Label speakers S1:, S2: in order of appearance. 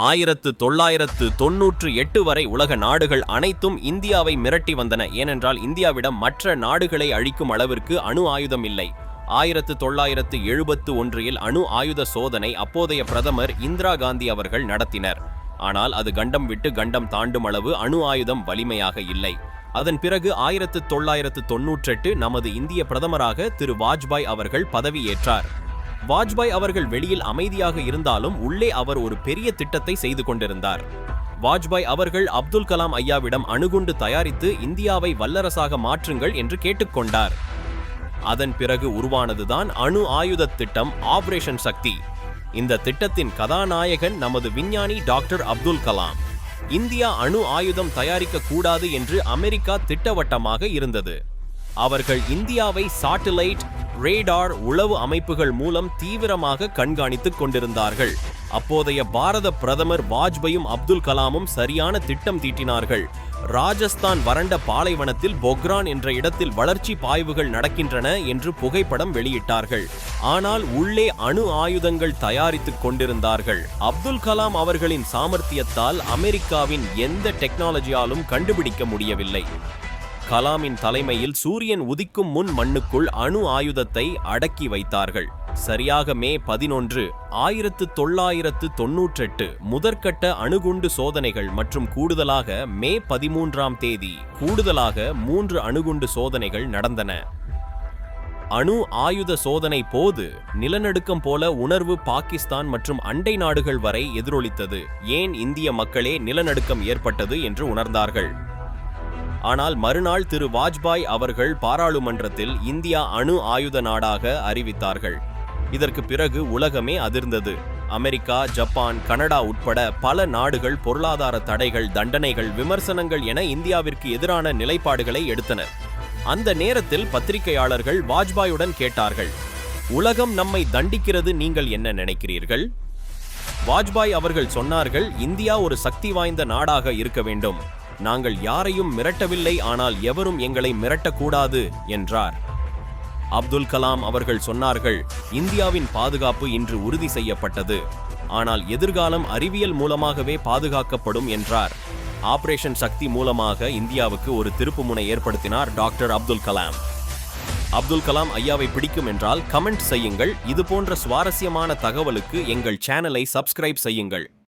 S1: ஆயிரத்து தொள்ளாயிரத்து தொன்னூற்று எட்டு வரை உலக நாடுகள் அனைத்தும் இந்தியாவை மிரட்டி வந்தன. ஏனென்றால் இந்தியாவிடம் மற்ற நாடுகளை அழிக்கும் அளவிற்கு அணு ஆயுதம் இல்லை. ஆயிரத்து தொள்ளாயிரத்து எழுபத்து ஒன்றில் அணு ஆயுத சோதனை அப்போதைய பிரதமர் இந்திரா காந்தி அவர்கள் நடத்தினர். ஆனால் அது கண்டம் விட்டு கண்டம் தாண்டும் அளவு அணு ஆயுதம் வலிமையாக இல்லை. அதன் பிறகு ஆயிரத்து தொள்ளாயிரத்து தொன்னூற்றெட்டு நமது இந்திய பிரதமராக திரு வாஜ்பாய் அவர்கள் பதவியேற்றார். வாஜ்பாய் அவர்கள் வெளியில் அமைதியாக இருந்தாலும் உள்ளே அவர் ஒரு பெரிய திட்டத்தை செய்து கொண்டிருந்தார். வாஜ்பாய் அவர்கள் அப்துல் கலாம் ஐயாவிடம் அணுகுண்டு தயாரித்து இந்தியாவை வல்லரசாக மாற்றுங்கள் என்று கேட்டுக்கொண்டார் அதன் பிறகு உருவானதுதான் அணு ஆயுத திட்டம் ஆபரேஷன் சக்தி. இந்த திட்டத்தின் கதாநாயகன் நமது விஞ்ஞானி டாக்டர் அப்துல் கலாம். இந்தியா அணு ஆயுதம் தயாரிக்க கூடாது என்று அமெரிக்கா திட்டவட்டமாக இருந்தது. அவர்கள் இந்தியாவை சாட்டிலைட் ரேடார் உளவு அமைப்புகள் மூலம் தீவிரமாக கண்காணித்துக் கொண்டிருந்தார்கள். அப்போதைய பாரத பிரதமர் வாஜ்பாயும் அப்துல் கலாமும் சரியான திட்டம் தீட்டினார்கள். ராஜஸ்தான் வறண்ட பாலைவனத்தில் பொக்ரான் என்ற இடத்தில் வளர்ச்சி பாய்வுகள் நடக்கின்றன என்று புகைப்படம் வெளியிட்டார்கள். ஆனால் உள்ளே அணு ஆயுதங்கள் தயாரித்துக் கொண்டிருந்தார்கள். அப்துல் கலாம் அவர்களின் சாமர்த்தியத்தால் அமெரிக்காவின் எந்த டெக்னாலஜியாலும் கண்டுபிடிக்க முடியவில்லை. கலாமின் தலைமையில் சூரியன் உதிக்கும் முன் மண்ணுக்குள் அணு ஆயுதத்தை அடக்கி வைத்தார்கள். சரியாக மே பதினொன்று ஆயிரத்து தொள்ளாயிரத்து தொன்னூற்றெட்டு முதற்கட்ட அணுகுண்டு சோதனைகள் மற்றும் கூடுதலாக மே பதிமூன்றாம் தேதி கூடுதலாக மூன்று அணுகுண்டு சோதனைகள் நடந்தன. அணு ஆயுத சோதனை போது நிலநடுக்கம் போல உணர்வு பாகிஸ்தான் மற்றும் அண்டை நாடுகள் வரை எதிரொலித்தது. ஏன் இந்திய மக்களே நிலநடுக்கம் ஏற்பட்டது என்று உணர்ந்தார்கள்? ஆனால் மறுநாள் திரு வாஜ்பாய் அவர்கள் பாராளுமன்றத்தில் இந்தியா அணு ஆயுத நாடாக அறிவித்தார்கள். இதற்கு பிறகு உலகமே அதிர்ந்தது. அமெரிக்கா ஜப்பான் கனடா உட்பட பல நாடுகள் பொருளாதார தடைகள் தண்டனைகள் விமர்சனங்கள் என இந்தியாவிற்கு எதிரான நிலைப்பாடுகளை எடுத்தனர் அந்த நேரத்தில் பத்திரிகையாளர்கள் வாஜ்பாயுடன் கேட்டார்கள் உலகம் நம்மை தண்டிக்கிறது நீங்கள் என்ன நினைக்கிறீர்கள்? வாஜ்பாய் அவர்கள் சொன்னார்கள் இந்தியா ஒரு சக்தி வாய்ந்த நாடாக இருக்க வேண்டும். நாங்கள் யாரையும் மிரட்டவில்லை ஆனால் எவரும் எங்களை மிரட்டக்கூடாது என்றார். அப்துல் கலாம் அவர்கள் சொன்னார்கள் இந்தியாவின் பாதுகாப்பு இன்று உறுதி செய்யப்பட்டது ஆனால் எதிர்காலம் அறிவியல் மூலமாகவே பாதுகாக்கப்படும் என்றார். ஆபரேஷன் சக்தி மூலமாக இந்தியாவுக்கு ஒரு திருப்புமுனை ஏற்படுத்தினார் டாக்டர் அப்துல் கலாம். அப்துல் கலாம் ஐயாவை பிடிக்கும் என்றால் கமெண்ட் செய்யுங்கள் இது போன்ற சுவாரஸ்யமான தகவலுக்கு எங்கள் சேனலை சப்ஸ்கிரைப் செய்யுங்கள்.